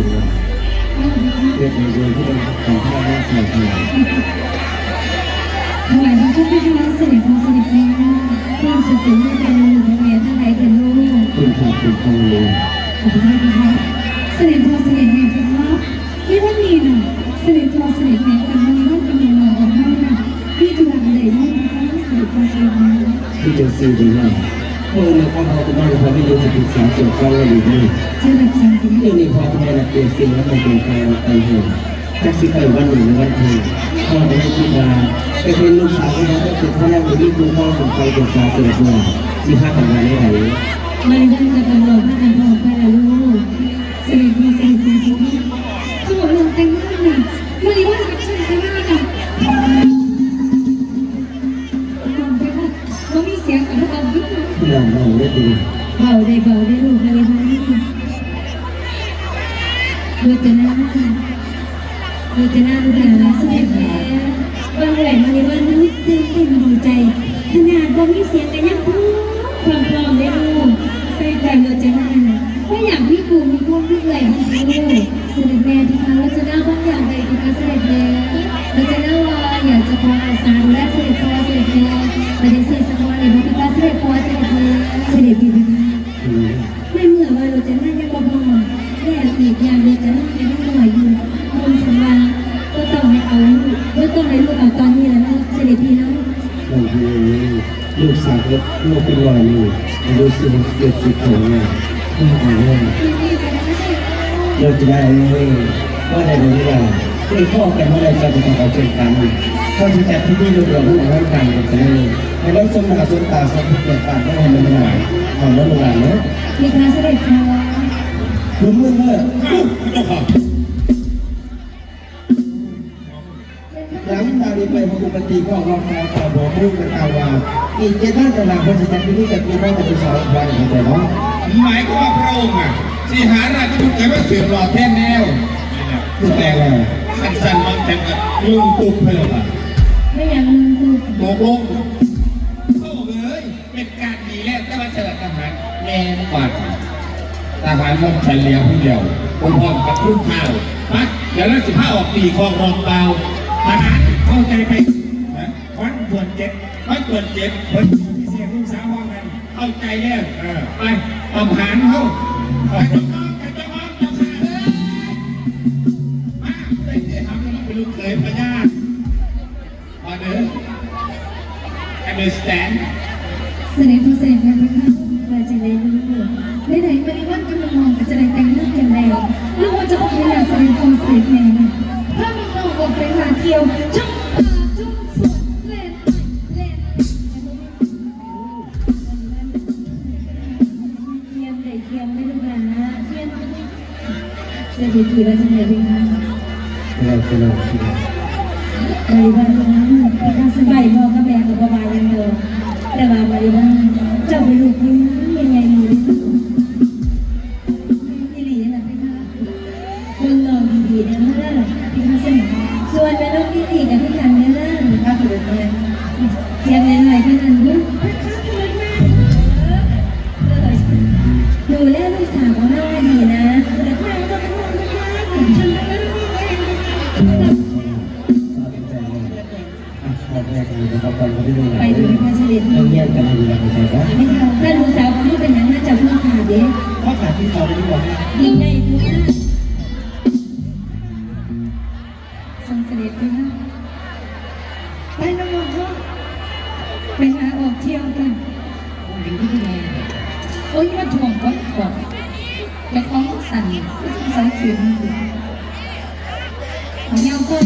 กินเลยเรียกในเวรที่เป็นของพ่อแม่ส่เสียถวายพระพุทธเจ้านสด็จระเสด็จแม่เพื่อสุขุมในการหนุ่มทั้งหลายถึงลูกคุณขาดคุณพ่อขอบคุณนะคะเสด็จพระเสด็จแม่คุณว่าไม่ว่ามีหนะเสด็จพระเสด็จแม่คุณว่าว่าเป็นยังไงของท่านนะพี่จุฬาเลยนะคะเสด็จพระสด็จแม่ที่จะซื้อดีมา ษาเกี่ยวกับอะไรดีเจอแบบสันติเรื่องนี้พอทำไมล่ะเปลี่ยนสิ่งแล้วมันเป็นการไปเหตุจักสิไปวันหนึ่งวันหนึ่งพ่อไม่ได้คิดว่าไปเป็นลูกสาวของเราต้องเป็นพ่อแรกในที่คุณพ่อของใครเป็นกาเกิดมาสิห้ากันมาได้ไหนมาริวันกับกำลังพระกันพ่อแค่ลูกเสด็จ ดูจะน่าดูจะน่าดูหลานเสด็จแม่บางแหล่มาริวันนี้ตื่นเต้นดีใจขนาดบ่มีเสียงกันยังพูดความพร้อมได้ดูใส่ใจเราจะน่าว่าอยากมีกูมีพวกพี่เอื่อยของลูกเสด็จแม่ที่คะเราจะน่าบ้างอย่างใดที่คะเสด็จแม่ ต้องให้ลูกเอาตอนนี้แล้วนะเสด็จพี่เนาะบางทีลูกสาวก็ลูกเป็นรอยนี่ดูสิเกิดสิของเนี่ยไม่เอาเลยเราจะได้เลยว่าในเวลาไม่พ่อกันเมื่อไรจะไปทำเอาเช่นกันเขาจะจัดที่นี่เรือผู้ร่างกายกันเลยให้ได้สมนาสมตาสมเกียรติปากไม่ให้มันหนาทำแล้วมันหนาเนาะมีการเสด็จพ่อคุณเมื่อเมื่อเจ้าค่ะ หลังตาดีไปพระปกติพ่อรองการข่าวบอกมุ่งกันตาวาอีกเจ็ดท่านจะลาคนจะจัดที่นี่กับพี่น้องจะไปสอนวันของแต่เนาะหมายความว่าพระองค์อะสิหาราชบุตรแกว่าเสือหล่อแท้แนวคือแปลว่าสั้นสันๆมันจังกับลุงตุกเพื่อนอะไม่อยากลืมลูกตกลงโอ้เอ้ยเป็นการดีแล้วแต่ว่าเสด็จทหารแน่นกว่าทหารมันฉันเลี้ยงผู้เดียวพร้อมกับรุ่นข้าวมาเดี๋ยวเราสิพาออกปีคลองรองเปล่า ทหารเข้าใจไปวันตรวจเจ็ดวันตรวจเจ็ดเฮ้ยพี่เสียลูกสาวว่ากันเข้าใจแล้วไปทำหารเขาไปเจ้องไปเจ้าของเจ้าขาเลยมาไปที่ทำแล้วมันเป็นลูกเขยพญามาเด้อ understand เสด็จพ่อเสด็จแม่นะคะว่าจะได้ลูกได้ไหนมาริวันกำลังมองจะได้แต่งงานกันแล้วลูกว่าจะออกไปหาเสด็จพ่อเสด็จแม่นะถ้ามันต้องออกไปหา เที่ยวช่องป่าช่องสวนเล่นไปเล่นเทียมได้เทียมไม่รู้นะเทียมเสด็จพี่ว่าจะไหนดีคะเราจะลองคิด เทียมในหน่อยพี่นันยุ่งพี่ข้าสุดมากดูแลลูกสาวของเราให้ดีนะแต่แม่ก็ไม่ต้องไม่ได้ฉันไม่ต้องไม่ได้อะแรกเลยนะครับตอนที่ดูไปดูพระเสด็จต้องแยกกันดูแลกันใช่ไหมไม่เอาถ้าลูกสาวของลูกเป็นอย่างนั้นจะเพิ่งขาดเด้เพราะขาดที่เขาไม่ได้บอกยิงได้ ออกเที่ยวกันโอ้ยมาถ่วงก็ขวบจะคล้องสั่นสั่นขืนของเงาก็